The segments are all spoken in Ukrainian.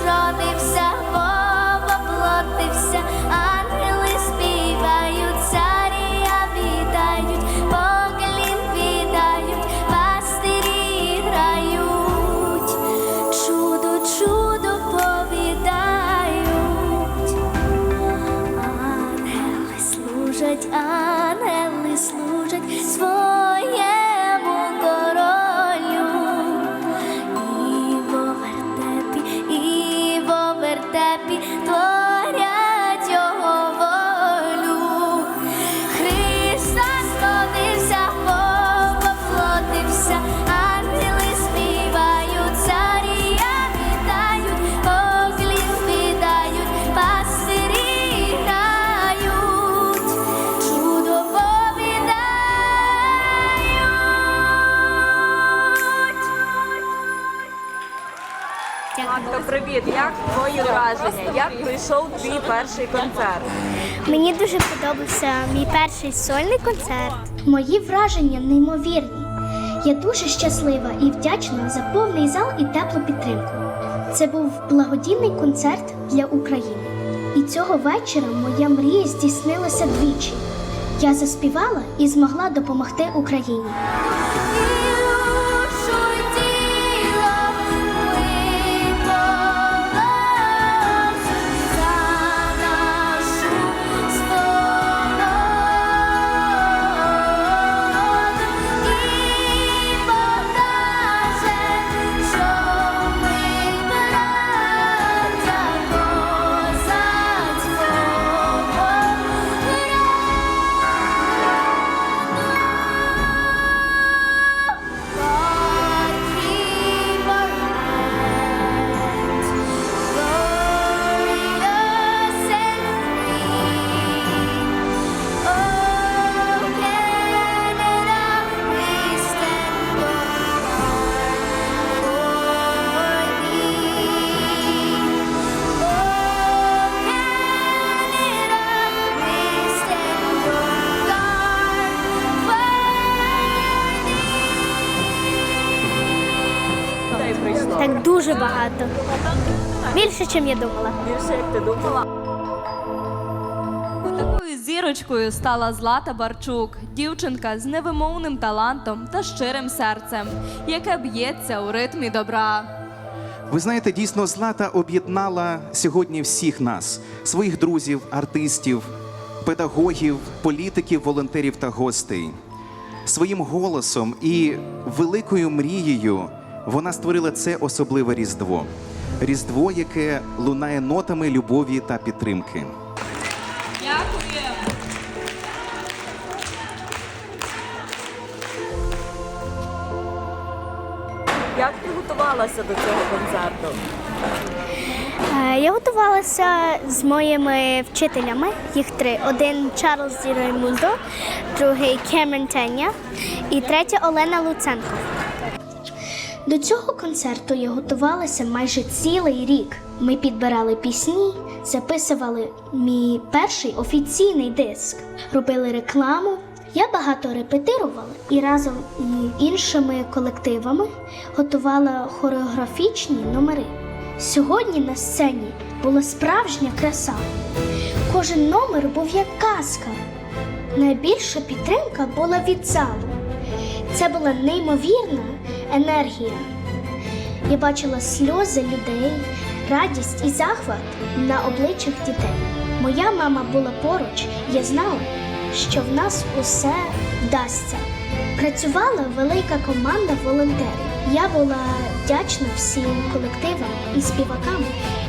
родився, Магда! Як твої враження? Як пройшов твій перший концерт? Мені дуже подобався мій перший сольний концерт. Мої враження неймовірні. Я дуже щаслива і вдячна за повний зал і теплу підтримку. Це був благодійний концерт для України. І цього вечора моя мрія здійснилася двічі. Я заспівала і змогла допомогти Україні. Дуже багато. Більше, ніж я думала. Більше як ти думала? Такою зірочкою стала Злата Барчук, дівчинка з невимовним талантом та щирим серцем, яке б'ється у ритмі добра. Ви знаєте, дійсно Злата об'єднала сьогодні всіх нас, своїх друзів, артистів, педагогів, політиків, волонтерів та гостей. Своїм голосом і великою мрією вона створила це особливе різдво. Різдво, яке лунає нотами любові та підтримки. Дякую. Як ти готувалася до цього концерту? Е, Я готувалася з моїми вчителями. Їх три: один Чарльз Ді Раймундо, другий Кемерон Теня і третя Олена Луценко. До цього концерту я готувалася майже цілий рік. Ми підбирали пісні, записували мій перший офіційний диск, робили рекламу. Я багато репетирувала і разом з іншими колективами готувала хореографічні номери. Сьогодні на сцені була справжня краса. Кожен номер був як казка. Найбільша підтримка була від залу. Це була неймовірна енергія. Я бачила сльози людей, радість і захват на обличчях дітей. Моя мама була поруч, я знала, що в нас усе вдасться. Працювала велика команда волонтерів. Я була вдячна всім колективам і співакам,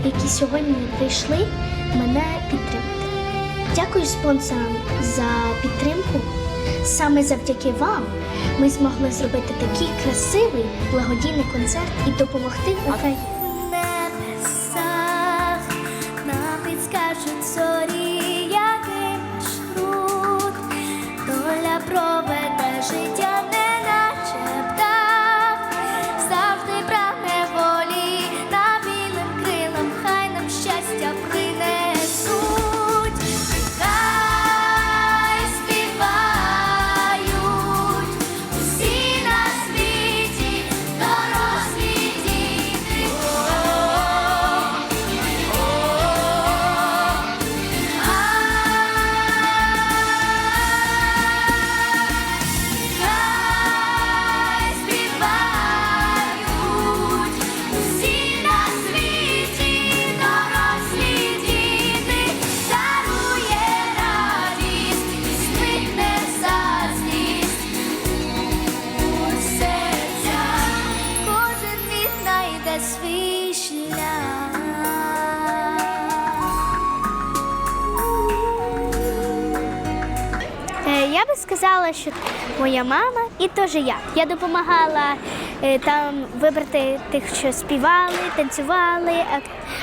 які сьогодні прийшли мене підтримати. Дякую спонсорам за підтримку. Саме завдяки вам ми змогли зробити такий красивий благодійний концерт і допомогти Україні. В небесах нам підскажуть зорі, сказала, що моя мама і теж я. Я допомагала е, там вибрати тих, що співали, танцювали,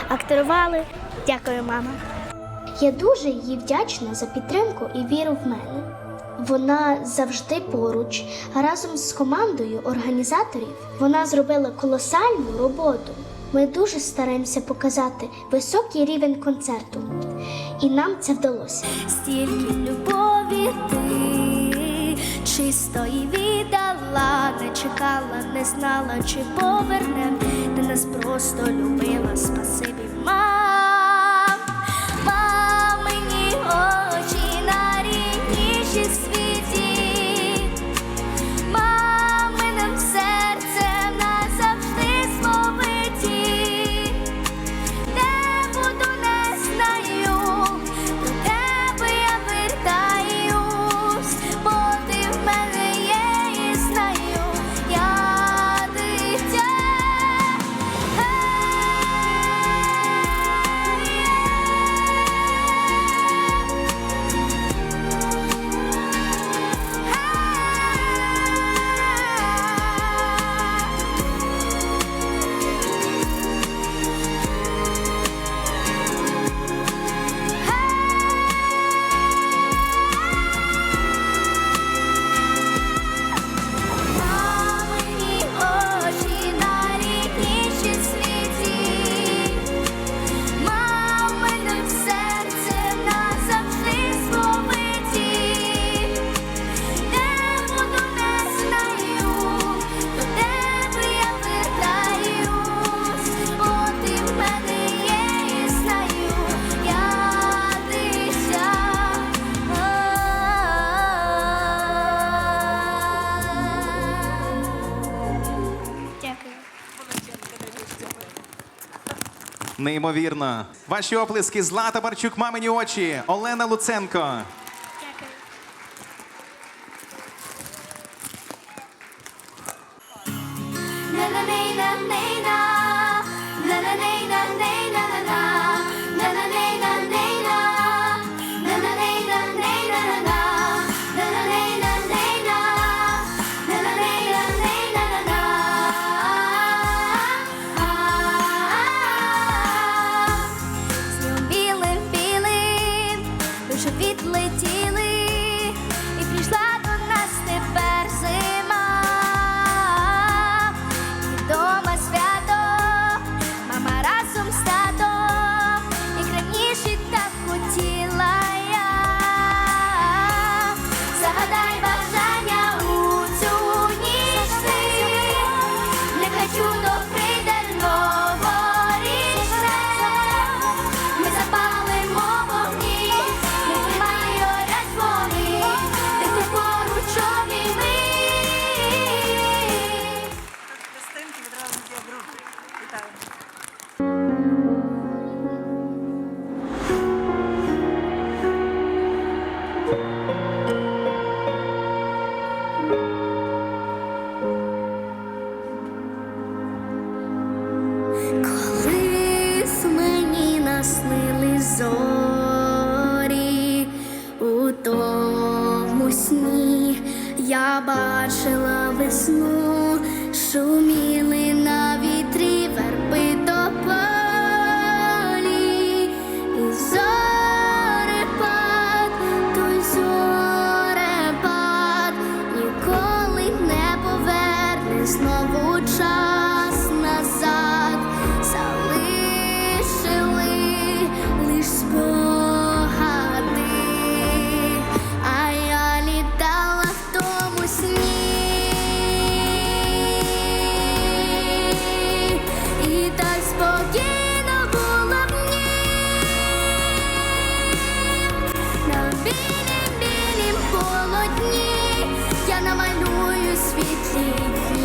акторували. Дякую, мама. Я дуже їй вдячна за підтримку і віру в мене. Вона завжди поруч, а разом з командою організаторів вона зробила колосальну роботу. Ми дуже стараємося показати високий рівень концерту, і нам це вдалося. Стільки чистої віддала, не чекала, не знала, чи повернем. Ти нас просто любила, спасибі, мам. Неймовірно. Ваші оплески Злата Барчук, мамині очі, Олена Луценко. намалюю світлі.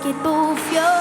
Casket, both your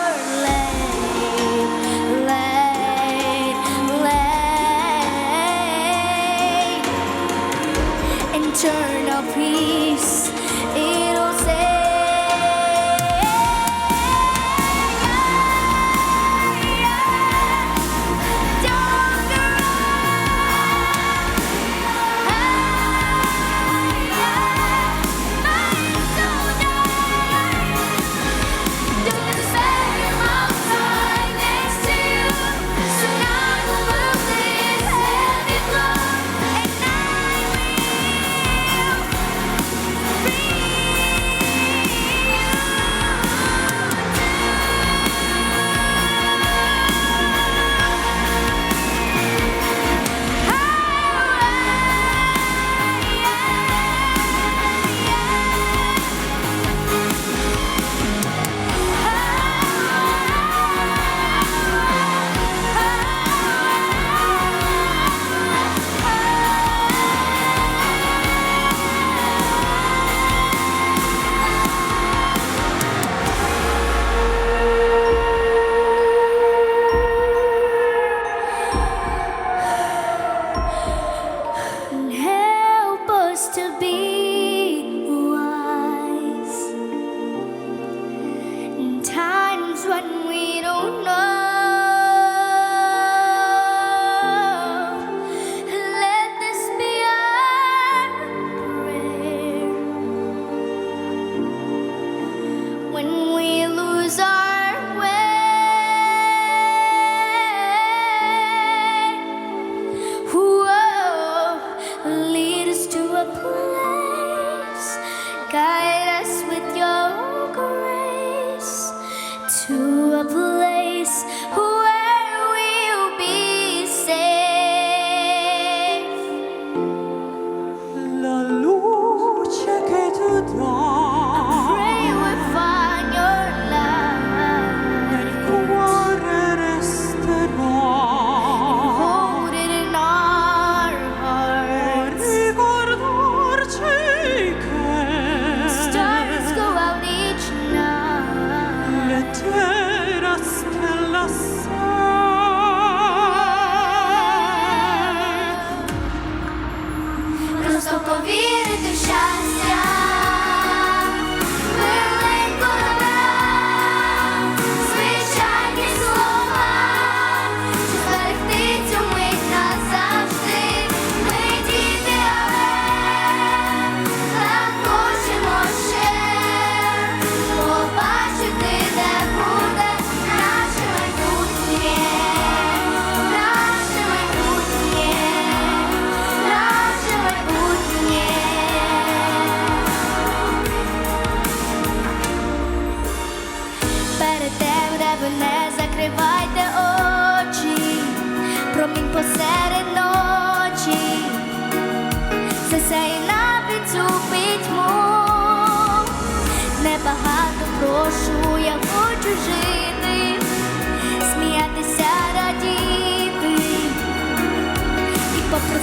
eyes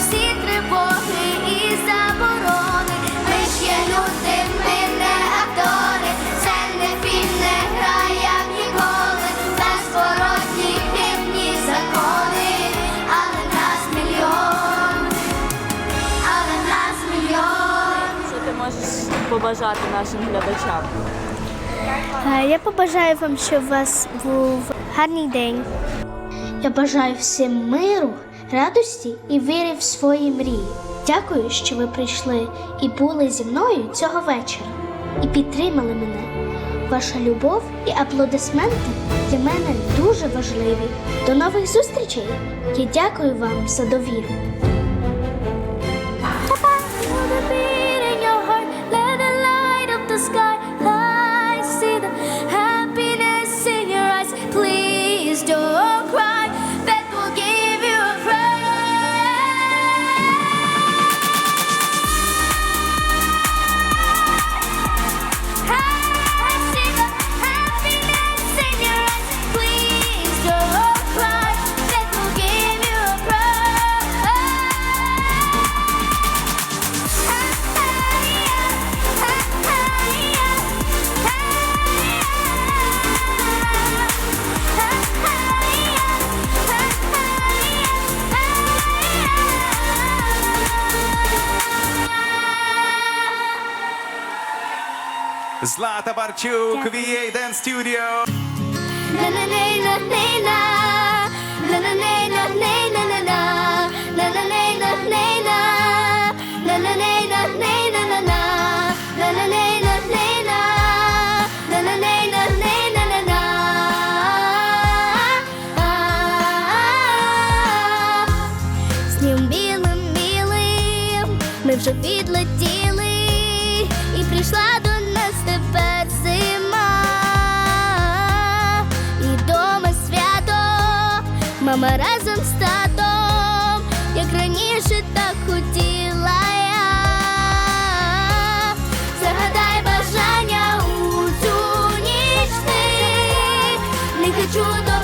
всі тривоги і заборони, ми ж є люди, ми не актори, це не фільм, не гра, як ніколи, безпородні хибні закони, але нас мільйон, але нас мільйон. Що ти можеш побажати нашим глядачам? Е, Я побажаю вам, щоб у вас був гарний день. Я бажаю всім миру, радості і віри в свої мрії. Дякую, що ви прийшли і були зі мною цього вечора і підтримали мене. Ваша любов і аплодисменти для мене дуже важливі. До нових зустрічей! Я дякую вам за довіру. Злата Барчук, Дякую. VA Dance Studio. На-на-ней-на-ней-на-на-на. Снім білим білим ми вже відлетіли, Грами разом з татом, як раніше так хотіла я, загадай бажання у цю ніч ти, не хочу до.